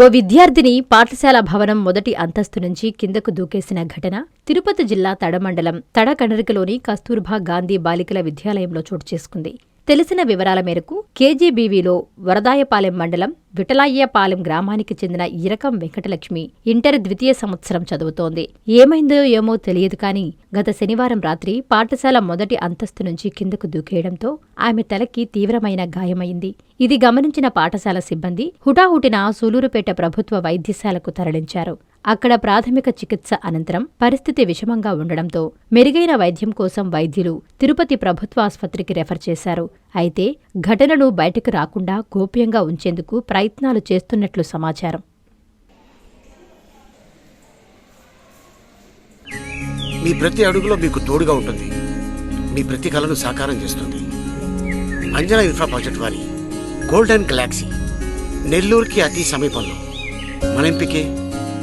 ఓ విద్యార్థిని పాఠశాల భవనం మొదటి అంతస్తు నుంచి కిందకు దూకేసిన ఘటన తిరుపతి జిల్లా తడమండలం తడకణరికలోని కస్తూర్బా గాంధీ బాలికల విద్యాలయంలో చోటు చేసుకుంది. తెలిసిన వివరాల మేరకు కేజీబీవీలో వరదాయపాలెం మండలం విఠలాయ్యపాలెం గ్రామానికి చెందిన ఇరకం వెంకటలక్ష్మి ఇంటర్ ద్వితీయ సంవత్సరం చదువుతోంది. ఏమైందో ఏమో తెలియదు కానీ గత శనివారం రాత్రి పాఠశాల మొదటి అంతస్తు నుంచి కిందకు దూకేయడంతో ఆమె తలకి తీవ్రమైన గాయమైంది. ఇది గమనించిన పాఠశాల సిబ్బంది హుటాహుటిన సూలూరుపేట ప్రభుత్వ వైద్యశాలకు తరలించారు. అక్కడ ప్రాథమిక చికిత్స అనంతరం పరిస్థితి విషమంగా ఉండడంతో మెరుగైన వైద్యం కోసం వైద్యులు తిరుపతి ప్రభుత్వ ఆసుపత్రికి రెఫర్ చేశారు. అయితే ఘటనను బయటకు రాకుండా గోప్యంగా ఉంచేందుకు ప్రయత్నాలు చేస్తున్నట్లు సమాచారం. మీ ప్రతి అడుగులో మీకు తోడుగా ఉంటుంది. మీ ప్రతి కలను సాకారం చేస్తుంది. అంజనా ఇన్ఫ్రా ప్రాజెక్ట్ వారి గోల్డెన్ గెలాక్సీ నెల్లూరుకి అతి సమీపంలో. మన ఎంపికే